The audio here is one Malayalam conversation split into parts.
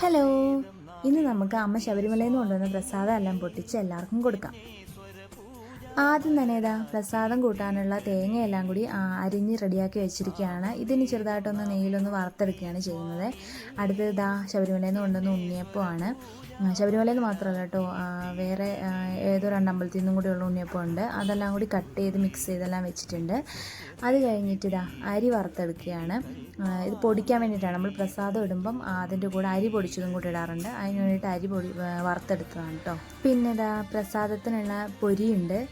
ഹലോ ഇന്ന് നമുക്ക് അമ്മ ശബരിമലയിൽ നിന്ന് കൊണ്ടുവന്ന പ്രസാദം എല്ലാം പൊട്ടിച്ച് എല്ലാവർക്കും കൊടുക്കാം. ആദ്യം തന്നെ ഇതാ പ്രസാദം കൂട്ടാനുള്ള തേങ്ങയെല്ലാം കൂടി അരിഞ്ഞ് റെഡിയാക്കി വെച്ചിരിക്കുകയാണ്. ഇതിന് ചെറുതായിട്ടൊന്ന് നെയ്യിലൊന്ന് വറുത്തെടുക്കുകയാണ് ചെയ്യുന്നത്. അടുത്തത് ഇതാ ശബരിമലയിൽ നിന്ന് കൊണ്ടുവന്ന ഉണ്ണിയപ്പമാണ്. ശബരിമലയിൽ നിന്ന് മാത്രമല്ല കേട്ടോ വേറെ ഏതോ രണ്ടമ്പലത്തിൽ നിന്നും കൂടിയുള്ള ഉണ്ണിയപ്പം ഉണ്ട് അതെല്ലാം കൂടി കട്ട് ചെയ്ത് മിക്സ് ചെയ്തെല്ലാം വെച്ചിട്ടുണ്ട്. അത് കഴിഞ്ഞിട്ട് ഇതാ അരി വറുത്തെടുക്കുകയാണ്. ഇത് പൊടിക്കാൻ വേണ്ടിയിട്ടാണ്. നമ്മൾ പ്രസാദം ഇടുമ്പം അതിന്റെ കൂടെ അരി പൊടിച്ചതും കൂടി ഇടാറുണ്ട്. അതിന് വേണ്ടിയിട്ട് അരി പൊടി വറുത്തെടുത്തതാണ് കേട്ടോ. പിന്നെ ഇതാ പ്രസാദത്തിനുള്ള പൊരിയുണ്ട്.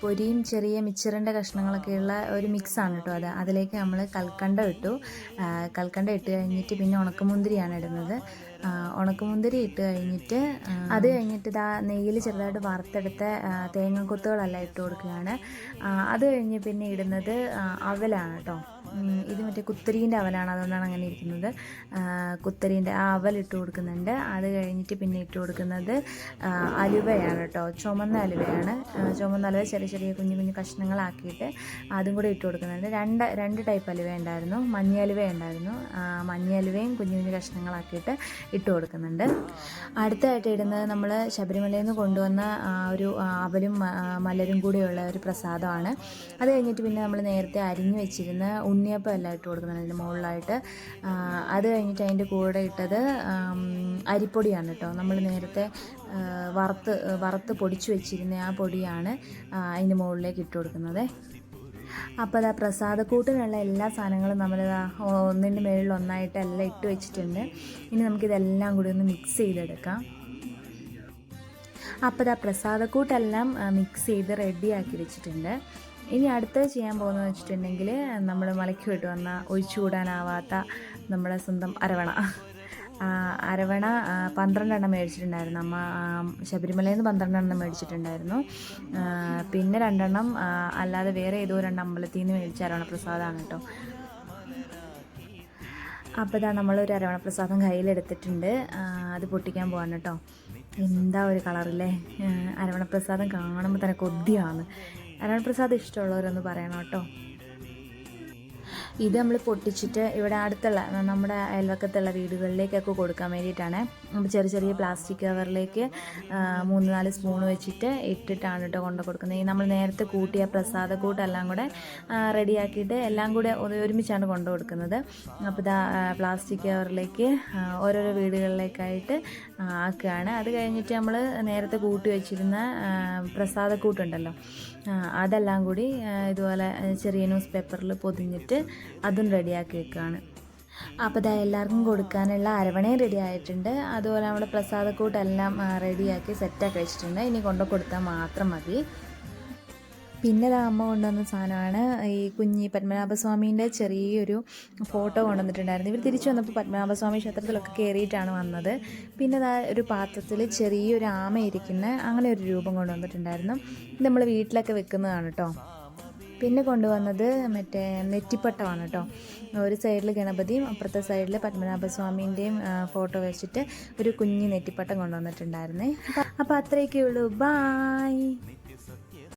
പൊരിയും ചെറിയ മിച്ചറിന്റെ കഷ്ണങ്ങളൊക്കെയുള്ള ഒരു മിക്സാണ് കേട്ടോ അത്. അതിലേക്ക് നമ്മൾ കൽക്കണ്ട ഇട്ടു. കൽക്കണ്ട ഇട്ട് കഴിഞ്ഞിട്ട് പിന്നെ ഉണക്കമുന്തിരിയാണ് ഇടുന്നത്. ഉണക്കമുന്തിരി ഇട്ട് കഴിഞ്ഞിട്ട് അത് കഴിഞ്ഞിട്ട് ഇതാ നെയ്യിൽ ചെറുതായിട്ട് വറുത്തെടുത്ത തേങ്ങാക്കൊത്തുകളെല്ലാം ഇട്ട് കൊടുക്കുകയാണ്. അത് കഴിഞ്ഞ് പിന്നെ ഇടുന്നത് അവലാണ് കേട്ടോ. ഇത് മറ്റേ കുത്തരീന്റെ അവലാണ്. അതുകൊണ്ടാണ് അങ്ങനെ ഇരിക്കുന്നത്. കുത്തരീന്റെ ആ അവൽ ഇട്ട് കൊടുക്കുന്നുണ്ട്. അത് കഴിഞ്ഞിട്ട് പിന്നെ ഇട്ട് കൊടുക്കുന്നത് അലുവയാണ് കേട്ടോ. ചുമന്ന അലുവയാണ്. ചുമന്ന അലുവ ചെറിയ ചെറിയ കുഞ്ഞു കുഞ്ഞു കഷ്ണങ്ങളാക്കിയിട്ട് അതും കൂടെ ഇട്ട് കൊടുക്കുന്നുണ്ട്. രണ്ട് രണ്ട് ടൈപ്പ് അലുവ ഉണ്ടായിരുന്നു. മഞ്ഞ അലുവ ഉണ്ടായിരുന്നു. മഞ്ഞ കുഞ്ഞു കുഞ്ഞു കഷ്ണങ്ങളാക്കിയിട്ട് ഇട്ട് കൊടുക്കുന്നുണ്ട്. അടുത്തായിട്ട് ഇടുന്നത് നമ്മൾ ശബരിമലയിൽ നിന്ന് കൊണ്ടുവന്ന ഒരു അവലും മലരും കൂടിയുള്ള ഒരു പ്രസാദമാണ്. അത് കഴിഞ്ഞിട്ട് പിന്നെ നമ്മൾ നേരത്തെ അരിഞ്ഞു വെച്ചിരുന്ന ഉണ്ണിയപ്പം എല്ലാം ഇട്ട് കൊടുക്കുന്നുണ്ട് അതിന്റെ മുകളിലായിട്ട്. അത് കഴിഞ്ഞിട്ട് അതിന്റെ കൂടെ ഇട്ടത് അരിപ്പൊടിയാണ് കേട്ടോ. നമ്മൾ നേരത്തെ വറുത്ത് വറുത്ത് പൊടിച്ചു വെച്ചിരുന്ന ആ പൊടിയാണ്. അതിന്റെ മുകളിലേക്ക് ഇട്ട് കൊടുക്കുന്നത്. അപ്പോൾ അതാ പ്രസാദക്കൂട്ടിനുള്ള എല്ലാ സാധനങ്ങളും നമ്മൾ ഒന്നിന്റെ മേളിൽ ഒന്നായിട്ട് എല്ലാം ഇട്ട് വെച്ചിട്ടുണ്ട്. ഇനി നമുക്കിതെല്ലാം കൂടി ഒന്ന് മിക്സ് ചെയ്തെടുക്കാം. അപ്പോൾ ഇതാ പ്രസാദക്കൂട്ടെല്ലാം മിക്സ് ചെയ്ത് റെഡിയാക്കി വെച്ചിട്ടുണ്ട്. ഇനി അടുത്തത് ചെയ്യാൻ പോകുന്നത് വെച്ചിട്ടുണ്ടെങ്കിൽ നമ്മൾ മലക്കി വിട്ട് വന്ന ഒഴിച്ചുകൂടാനാവാത്ത നമ്മുടെ സ്വന്തം അരവണ അരവണ പന്ത്രണ്ടെണ്ണം മേടിച്ചിട്ടുണ്ടായിരുന്നു. അമ്മ ശബരിമലയിൽ നിന്ന് പന്ത്രണ്ടെണ്ണം മേടിച്ചിട്ടുണ്ടായിരുന്നു. പിന്നെ രണ്ടെണ്ണം അല്ലാതെ വേറെ ഏതോ രണ്ട് അമ്പലത്തിൽ നിന്ന് മേടിച്ച അരവണ പ്രസാദമാണ് കേട്ടോ. അപ്പോൾ ഇതാ നമ്മളൊരു അരവണ പ്രസാദം കയ്യിലെടുത്തിട്ടുണ്ട് അത് പൊട്ടിക്കാൻ പോകാൻ കേട്ടോ. എന്താ ഒരു കളറില്ലേ? അരവണ പ്രസാദം കാണുമ്പോൾ തന്നെ കൊതിയാണ്. അരവണ പ്രസാദം ഇഷ്ടമുള്ളവരൊന്ന് പറയണം കേട്ടോ. ഇത് നമ്മൾ പൊട്ടിച്ചിട്ട് ഇവിടെ അടുത്തുള്ള നമ്മുടെ അയൽവക്കത്തുള്ള വീടുകളിലേക്കൊക്കെ കൊടുക്കാൻ വേണ്ടിയിട്ടാണ്. ചെറിയ ചെറിയ പ്ലാസ്റ്റിക് കവറിലേക്ക് മൂന്ന് നാല് സ്പൂൺ വെച്ചിട്ട് ഇട്ടിട്ടാണ് കേട്ടോ കൊണ്ടു കൊടുക്കുന്നത്. ഈ നമ്മൾ നേരത്തെ കൂട്ടിയ പ്രസാദ കൂട്ടെല്ലാം കൂടെ റെഡിയാക്കിയിട്ട് എല്ലാം കൂടെ ഒരു- ഒരുമിച്ചാണ് കൊണ്ടു കൊടുക്കുന്നത്. അപ്പോൾ ഇതാ പ്ലാസ്റ്റിക് കവറിലേക്ക് ഓരോരോ വീടുകളിലേക്കായിട്ട് ആക്കുകയാണ്. അത് കഴിഞ്ഞിട്ട് നമ്മൾ നേരത്തെ കൂട്ടി വെച്ചിരുന്ന പ്രസാദ പ്രസാദക്കൂട്ടുണ്ടല്ലോ അതെല്ലാം കൂടി ഇതുപോലെ ചെറിയ ന്യൂസ് പേപ്പറിൽ പൊതിഞ്ഞിട്ട് അതും റെഡിയാക്കി വെക്കുകയാണ് അപ്പോൾ ഇതാ എല്ലാവർക്കും കൊടുക്കാനുള്ള അരവണയും റെഡി ആയിട്ടുണ്ട്. അതുപോലെ നമ്മുടെ പ്രസാദക്കൂട്ടെല്ലാം റെഡിയാക്കി സെറ്റാക്കി വെച്ചിട്ടുണ്ട്. ഇനി കൊണ്ടു കൊടുത്താൽ മാത്രം മതി. പിന്നെ അമ്മ കൊണ്ടുവന്ന സാധനമാണ്. ഈ കുഞ്ഞി പത്മനാഭസ്വാമീന്റെ ചെറിയൊരു ഫോട്ടോ കൊണ്ടുവന്നിട്ടുണ്ടായിരുന്നു. ഇവർ തിരിച്ചു വന്നപ്പോൾ പത്മനാഭസ്വാമി ക്ഷേത്രത്തിലൊക്കെ കയറിയിട്ടാണ് വന്നത്. പിന്നെ ദാ ഒരു പാത്രത്തിൽ ചെറിയൊരു ആമ ഇരിക്കുന്ന അങ്ങനെ ഒരു രൂപം കൊണ്ടുവന്നിട്ടുണ്ടായിരുന്നു. ഇത് നമ്മൾ വീട്ടിലൊക്കെ വെക്കുന്നതാണ് കേട്ടോ പിന്നെ കൊണ്ടുവന്നത് മറ്റേ നെറ്റിപ്പട്ടമാണ് കേട്ടോ. ഒരു സൈഡിൽ ഗണപതിയും അപ്പുറത്തെ സൈഡിൽ പത്മനാഭസ്വാമീന്റെയും ഫോട്ടോ വെച്ചിട്ട് ഒരു കുഞ്ഞ് നെറ്റിപ്പട്ടം കൊണ്ടുവന്നിട്ടുണ്ടായിരുന്നേ. അപ്പോൾ അത്രയൊക്കെ ഉള്ളൂ ബായ്